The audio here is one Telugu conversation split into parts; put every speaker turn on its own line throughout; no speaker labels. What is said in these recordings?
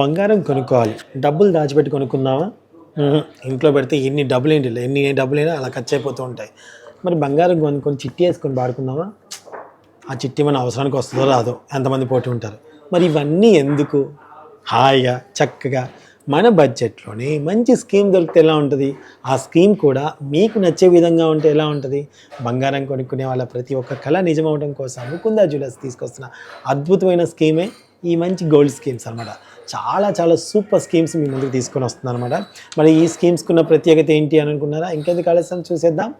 బంగారం కొనుక్కోవాలి. డబ్బులు దాచిపెట్టి కొనుక్కుందామా? ఇంట్లో పెడితే ఎన్ని డబ్బులు ఏంటి ఎన్ని డబ్బులు అయినా అలా ఖర్చు అయిపోతూ ఉంటాయి. మరి బంగారం కొనుక్కొని చిట్టి వేసుకొని వాడుకుందామా? ఆ చిట్టి మన అవసరానికి వస్తుందో రాదో? ఎంతమంది పోటీ ఉంటారు? మరి ఇవన్నీ ఎందుకు? హాయిగా చక్కగా మన బడ్జెట్లోనే మంచి స్కీమ్ దొరికితే ఎలా ఉంటుంది? ఆ స్కీమ్ కూడా మీకు నచ్చే విధంగా ఉంటే ఎలా ఉంటుంది? బంగారం కొనుక్కునే వాళ్ళ ప్రతి ఒక్క కళ నిజమవడం కోసం ముకుందా జ్యువెలర్స్ తీసుకొస్తున్న అద్భుతమైన స్కీమే ఈ మంచి గోల్డ్ స్కీమ్స్ అనమాట చాలా చాలా సూపర్ స్కీమ్స్ మీ ముందుకు తీసుకొని వస్తుంది అనమాట మరి ఈ స్కీమ్స్కి ఉన్న ప్రత్యేకత ఏంటి అని అనుకున్నారా ఇంకెందుకు ఆలస్యం? చూసేద్దాం.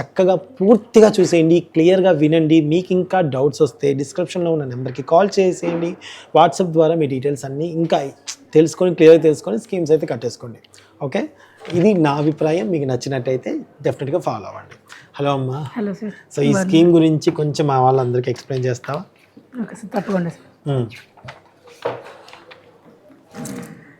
చక్కగా పూర్తిగా చూసేయండి. క్లియర్గా వినండి. మీకు ఇంకా డౌట్స్ వస్తే డిస్క్రిప్షన్లో ఉన్న నెంబర్కి కాల్ చేసేయండి. వాట్సాప్ ద్వారా మీ డీటెయిల్స్ అన్నీ ఇంకా తెలుసుకొని క్లియర్గా తెలుసుకొని స్కీమ్స్ అయితే కట్టేసుకోండి. ఓకే? ఇది నా అభిప్రాయం. మీకు నచ్చినట్టయితే డెఫినెట్గా ఫాలో అవ్వండి. హలో అమ్మా.
Hello sir.
సో ఈ స్కీమ్ గురించి కొంచెం మా వాళ్ళందరికీ ఎక్స్ప్లెయిన్ చేస్తావా?
Okay sir. తప్పకుండా సార్.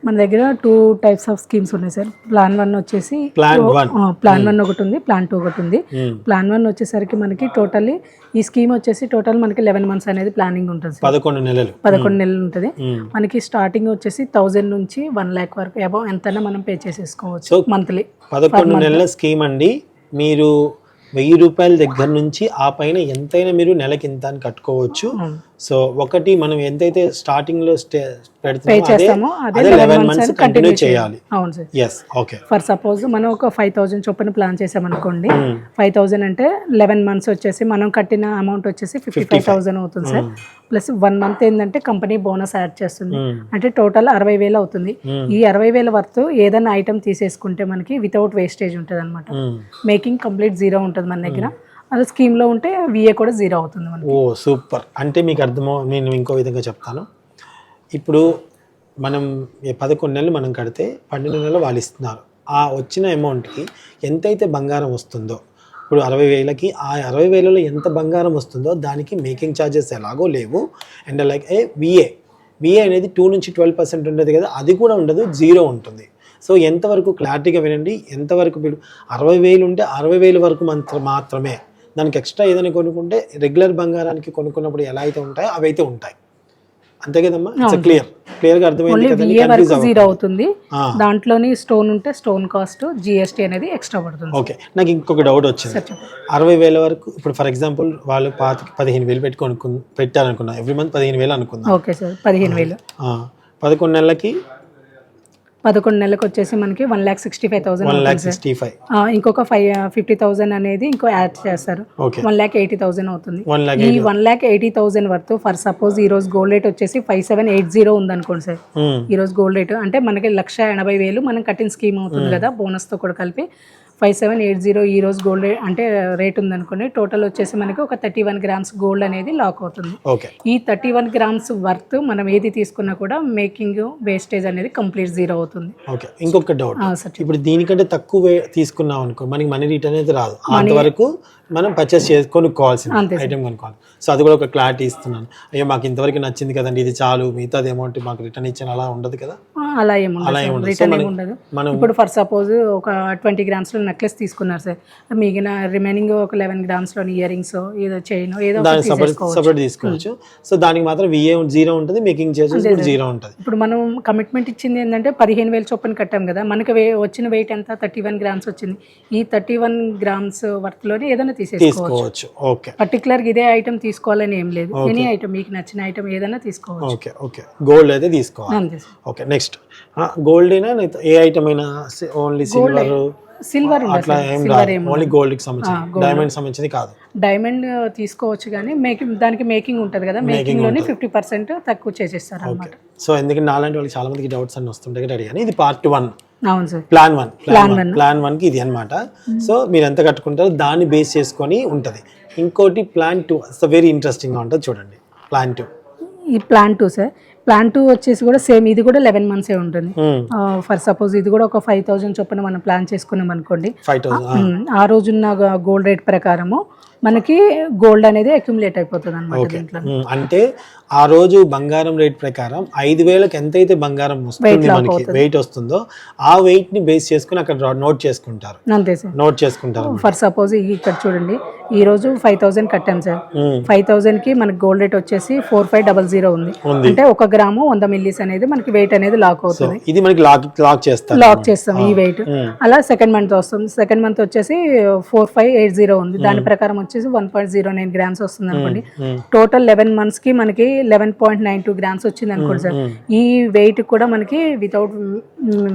మన దగ్గర టూ టైప్స్ ఆఫ్ స్కీమ్స్ ఉన్నాయి సార్ ప్లాన్ వన్ వచ్చేసి. ప్లాన్ వన్ ఒకటి ఉంది ప్లాన్ టూ ఒకటి ఉంది. ప్లాన్ వన్ వచ్చేసరికి మనకి టోటల్లీ ఈ స్కీమ్ వచ్చేసి టోటల్ మనకి లెవెన్ మంత్స్ అనేది ప్లానింగ్ ఉంటుంది
పదకొండు నెలలు.
పదకొండు నెలలు ఉంటుంది. మనకి స్టార్టింగ్ వచ్చేసి థౌజండ్ నుంచి వన్ ల్యాక్ వరకు అబౌవ్ ఎంతైనా మనం పే చేసేసుకోవచ్చు మంత్లీ
పదకొండు నెలల స్కీమ్ అండి. మీరు వెయ్యి రూపాయల దగ్గర నుంచి ఆ పైన ఎంతైనా మీరు నెలకి ఇంత అని కట్టుకోవచ్చు. సో ఒకటి మనం ఎంతైతే
స్టార్టింగ్లో
పెడుతున్నామో అదే
లెవెన్ మంత్స్ కంటిన్యూ
చేయాలి.
అవును sir.
Yes okay
for suppose మనం ఒక ఫైవ్ థౌజండ్ చొప్పున ప్లాన్ చేసామనుకోండి
Hmm.
ఫైవ్ థౌజండ్ అంటే లెవెన్ మంత్స్ వచ్చేసి మనం కట్టిన అమౌంట్ వచ్చేసి ఫిఫ్టీ ఫైవ్ థౌసండ్ అవుతుంది సార్. ప్లస్ వన్ మంత్ ఏంటంటే కంపెనీ బోనస్ యాడ్ చేస్తుంది. అంటే టోటల్ అరవై వేలు అవుతుంది. ఈ అరవై వేల వర్త్ ఏదైనా ఐటమ్ తీసేసుకుంటే మనకి వితౌట్ వేస్టేజ్ ఉంటుంది అనమాట మేకింగ్ కంప్లీట్ జీరో ఉంటుంది మన దగ్గర. అలా స్కీమ్లో ఉంటే విఏ కూడా జీరో అవుతుంది మనకి.
Oh super. అంటే మీకు అర్థమో నేను ఇంకో విధంగా చెప్తాను. ఇప్పుడు మనం పదకొండు నెలలు మనం కడితే పన్నెండు నెలలు వాళ్ళు ఇస్తున్నారు. ఆ వచ్చిన అమౌంట్కి ఎంతైతే బంగారం వస్తుందో ఇప్పుడు అరవై వేలకి ఆ అరవై వేలలో ఎంత బంగారం వస్తుందో దానికి మేకింగ్ ఛార్జెస్ ఎలాగో లేవు. And like a VA VA అనేది టూ నుంచి ట్వెల్వ్ పర్సెంట్ ఉండదు కదా అది కూడా ఉండదు జీరో ఉంటుంది. సో ఎంతవరకు క్లారిటీగా వినండి ఎంతవరకు అరవై వేలు ఉంటే అరవై వేలు వరకు మాత్ర మాత్రమే. దానికి ఎక్స్ట్రా ఏదైనా కొనుక్కుంటే రెగ్యులర్ బంగారానికి కొనుక్కున్నప్పుడు ఎలా అయితే ఉంటాయో అవి అయితే ఉంటాయి. అంతే కదమ్మా? ఇట్స్ క్లియర్ క్లియర్గా అర్థమైంది
జీరో అవుతుంది. దాంట్లోని స్టోన్ ఉంటే స్టోన్ కాస్ట్ జిఎస్టీ అనేది ఎక్స్ట్రా పడుతుంది.
ఓకే నాకు ఇంకొక డౌట్ వచ్చింది. అరవై వేల వరకు ఇప్పుడు ఫర్ ఎగ్జాంపుల్ వాళ్ళు పాతికి పదిహేను వేలు పెట్టి కొనుక్కు పెట్టారనుకున్నా. ఎవ్రీ మంత్ పదిహేను వేలు అనుకుందాం.
ఓకే సార్ పదిహేను వేలు.
పదకొండు నెలలకి
పదకొండు నెలలకు వచ్చేసి మనకి one lakh sixty five thousand ఇంకొక ఫైవ్ ఫిఫ్టీ థౌసండ్ అనేది ఇంకో యాడ్ చేస్తారు. వన్ ల్యాక్ ఎయిటీ థౌసండ్ అవుతుంది. ఈ one lakh eighty thousand worth for suppose ఈ రోజు గోల్డ్ రేట్ వచ్చేసి ఫైవ్ సెవెన్ ఎయిట్ జీరో ఉందనుకోండి సార్. ఈ రోజు గోల్డ్ రేట్ అంటే మనకి లక్ష ఎనభై వేలు మనం కట్టిన స్కీమ్ అవుతుంది కదా బోనస్తో కూడా కలిపి. ఫైవ్ సెవెన్ ఎయిట్ జీరో ఈ రోజు గోల్డ్ అంటే రేట్ ఉందనుకోండి. టోటల్ వచ్చేసి మనకి ఒక థర్టీ వన్ గ్రామ్స్ గోల్డ్ అనేది లాక్ అవుతుంది.
ఓకే
ఈ థర్టీ వన్ గ్రామ్స్ వర్త్ మనం ఏది తీసుకున్నా కూడా మేకింగ్ వేస్టేజ్ అనేది కంప్లీట్ జీరో అవుతుంది.
ఓకే ఇంకొక డౌట్ ఇప్పుడు దీనికంటే తక్కువ తీసుకున్నాం అనుకో మనకి మనీ రిటర్న్ అయితే రాదు. అంతవరకు మనం పర్చేస్ చేసి కొనుక్కోవాల్సింది. ఐటమ్ కొనుక్కోవాలి. సో అది కూడా ఒక క్లారిటీ ఇస్తున్నాను. అయ్యో మాకు ఇంతవరకు నచ్చింది కదండి ఇది చాలు మిగతాది అమౌంట్ మాకు రిటర్న్ ఇచ్చిన అలా ఉండదు కదా?
అలా ఏముండదు రిటర్న్ ఏమి ఉండదు. ఇప్పుడు ఫర్ సపోజ్ ఒక ట్వంటీ గ్రామ్స్లో నెక్లెస్ తీసుకున్నారు సార్. మిగిలిన రిమైనింగ్ ఒక లెవెన్ గ్రామ్స్లోని ఇయర్ రింగ్స్ ఏదో చైన్ ఏదో
సపరేట్ తీసుకోవచ్చు. సో దానికి మాత్రం విఏ జీరో ఉంటుంది మేకింగ్ కూడా జీరో ఉంటుంది.
ఇప్పుడు మనం కమిట్మెంట్ ఇచ్చింది ఏంటంటే పదిహేను వేలు చొప్పున కట్టాం కదా మనకి వచ్చిన వెయిట్ ఎంత? థర్టీ వన్ గ్రామ్స్ వచ్చింది. ఈ థర్టీ వన్ గ్రామ్స్ వర్త్లోనే ఏదైనా తీసేసుకోవచ్చు.
ఓకే
పర్టికులర్ ఇదే ఐటమ్ తీసుకోవాలని ఏం లేదు. ఎనీ ఐటమ్ మీకు నచ్చిన ఐటమ్ ఏదైనా తీసుకోవచ్చు.
ఓకే ఓకే గోల్డ్ అయితే తీసుకోవాలి. ఓకే నెక్స్ట్ గోల్డ్ ఏ ఐటమ్ అయినా ఓన్లీ సిల్వర్
సిల్వర్
అట్లా ఏం ఓన్లీ గోల్డ్కి సంబంధించి డైమండ్ సంబంధించింది. కాదు.
డైమండ్ తీసుకోవచ్చు కానీ మేకింగ్ దానికి మేకింగ్ ఉంటుంది కదా. మేకింగ్లోనే ఫిఫ్టీ పర్సెంట్ తక్కువ చేసేస్తారు అనమాట
సో ఎందుకంటే నాలాంటి వాళ్ళకి చాలా మందికి డౌట్స్ అన్ని వస్తుంటాయి కదా అడిగాను ఇది పార్ట్ వన్
అవును sir.
Plan one plan one plan వన్కి ఇది అన్నమాట. సో మీరు ఎంత కట్టుకుంటారో దాన్ని బేస్ చేసుకొని ఉంటది. ఇంకోటి ప్లాన్ టూ వెరీ ఇంట్రెస్టింగ్గా ఉంటుంది చూడండి. ప్లాన్ టూ
ఈ plan two sir plan two వచ్చేసి కూడా సేమ్ ఇది కూడా లెవెన్ మంత్సే ఉంటుంది. ఫర్ సపోజ్ ఇది కూడా ఒక ఫైవ్ థౌజండ్ చొప్పున మనం ప్లాన్ చేసుకున్నాం అనుకోండి.
ఫైవ్ థౌసండ్
ఉమ్, ఆ రోజున్న గోల్డ్ రేట్ ప్రకారము మనకి గోల్డ్ అనేది అక్యుములేట్ అయిపోతుంది అనమాట దీంట్లో.
ఉమ్, అంటే ఆ రోజు బంగారం రేట్ ప్రకారం ఐదు వేలకు ఎంతైతే బంగారం వస్తుంది మనకి వెయిట్ వస్తుందో ఆ వెయిట్ని బేస్ చేసుకుని అక్కడ నోట్ చేసుకుంటారు.
అంతే సార్.
నోట్ చేసుకుంటారు
ఫర్ సపోజ్ ఇక్కడ చూడండి. ఈ రోజు ఫైవ్ థౌసండ్ కట్టాం సార్. ఫైవ్ థౌసండ్కి మనకి గోల్డ్ రేట్ వచ్చేసి ఫోర్ ఫైవ్ డబల్ జీరో ఉంది. అంటే ఒక గ్రాము వంద మిల్లీస్ అనేది మనకి వెయిట్ అనేది లాక్ అవుతుంది.
ఇది మనకి లాక్ లాక్ చేస్తారు
లాక్ చేస్తాం ఈ వెయిట్ అలా సెకండ్ మంత్ వస్తుంది సెకండ్ మంత్ వచ్చేసి ఫోర్ ఫైవ్ ఎయిట్ జీరో ఉంది. దాని ప్రకారం వచ్చేసి one point zero nine grams వస్తుంది అనుకోండి. టోటల్ లెవెన్ మంత్స్కి మనకి eleven point nine two grams వచ్చింది అనుకోండి సార్. ఈ వెయిట్ కూడా మనకి వితౌట్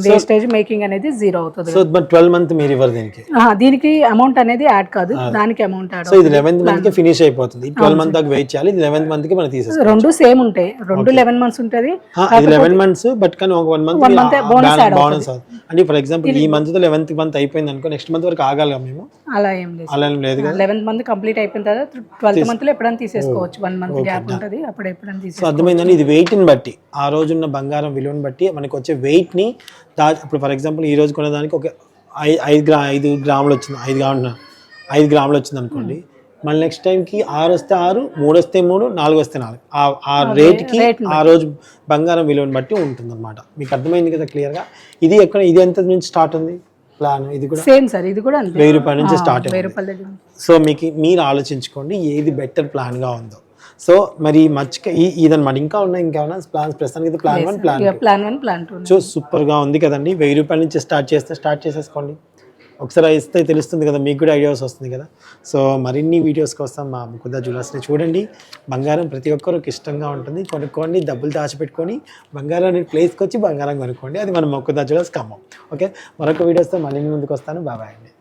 వేస్టేజ్ మేకింగ్ అనేది జీరో అవుతుంది.
సో మరి ట్వెల్వ్ మంత్ మీరు ఇవ్వరు దీనికి?
ఆ, దీనికి అమౌంట్ అనేది యాడ్ కాదు. దానికి అమౌంట్ యాడ్
సో ఇది లెవెన్త్ మంత్కి ఫినిష్ అయిపోతుంది. ట్వెల్వ్ మంత్ దాకా వెయిట్ చేయాలి. ఇది లెవెన్త్ మంత్కి మనం తీసేస్తాం
రెండు సేమ్ ఉంటాయి. రెండు లెవెన్ మంత్స్ ఉంటుంది.
ఇది లెవెన్ మంత్స్ బట్ కానీ ఒక వన్ మంత్ బోనస్ అంటే ఫర్ ఎగ్జాంపుల్ ఈ మంత్తో లెవెన్త్ మంత్ అయిపోయింది అనుకో నెక్స్ట్ మంత్ వరకు ఆగాలి మేము?
అలా ఏం లేదు.
అలా ఏం లేదు
లెవెన్త్ మంత్ కంప్లీట్ అయిపోయిన తర్వాత ట్వెల్త్ మంత్లో ఎప్పుడైనా తీసేసుకోవచ్చు. వన్ మంత్ గ్యాప్ ఉంటుంది. అప్పుడు ఎప్పుడైనా
సో
తీసేసుకోవచ్చు.
అర్థమైందండి? ఇది weight ని బట్టి ఆ రోజున్న బంగారం విలువని బట్టి మనకి వచ్చే weight ని ఇప్పుడు ఫర్ ఎగ్జాంపుల్ ఈ రోజు కొనేదానికి ఒక ఐదు గ్రా ఐదు గ్రాములు వచ్చింది. ఐదు గ్రాములు ఐదు గ్రాములు వచ్చింది అనుకోండి. మళ్ళీ నెక్స్ట్ టైంకి ఆరు వస్తే ఆరు మూడు వస్తే మూడు నాలుగు వస్తే నాలుగు. ఆ- ఆ రేట్కి ఆ రోజు బంగారం విలువని బట్టి ఉంటుందన్నమాట. మీకు అర్థమైంది కదా క్లియర్గా ఇది ఎక్కడ ఇది ఎంత నుంచి స్టార్ట్ ఉంది? ప్లాన్ ఇది కూడా?
సేమ్ సార్ ఇది కూడా
వెయ్యి రూపాయల నుంచి స్టార్ట్
దగ్గర
సో మీకు మీరు ఆలోచించుకోండి ఏది బెటర్ ప్లాన్గా ఉందో. సో మరి మర్చిక ఈ ఇదన్నమాట. ఇంకా ఉన్నాయి ఇంకేమైనా ప్లాన్స్ ప్రస్తుతానికి ఇది plan one plan
plan one plan two
so సూపర్గా ఉంది కదండి. వెయ్యి రూపాయల నుంచి స్టార్ట్ చేస్తే స్టార్ట్ చేసేసుకోండి. ఒకసారి ఇస్తే తెలుస్తుంది కదా మీకు కూడా ఐడియాస్ వస్తుంది కదా. సో మరిన్ని వీడియోస్ కోసం మా ముకుంద జ్యువెలర్స్ని చూడండి. బంగారం ప్రతి ఒక్కరికి ఇష్టంగా ఉంటుంది. కొనుక్కోండి డబ్బులు దాచిపెట్టుకొని బంగారం ప్లేస్కి వచ్చి బంగారం కొనుక్కోండి. అది మన ముకుంద జ్యువెలర్స్ కమ్మం ఓకే మరొక వీడియోస్తో మళ్ళీ ముందుకు వస్తాను. బాబాయ్ అండి.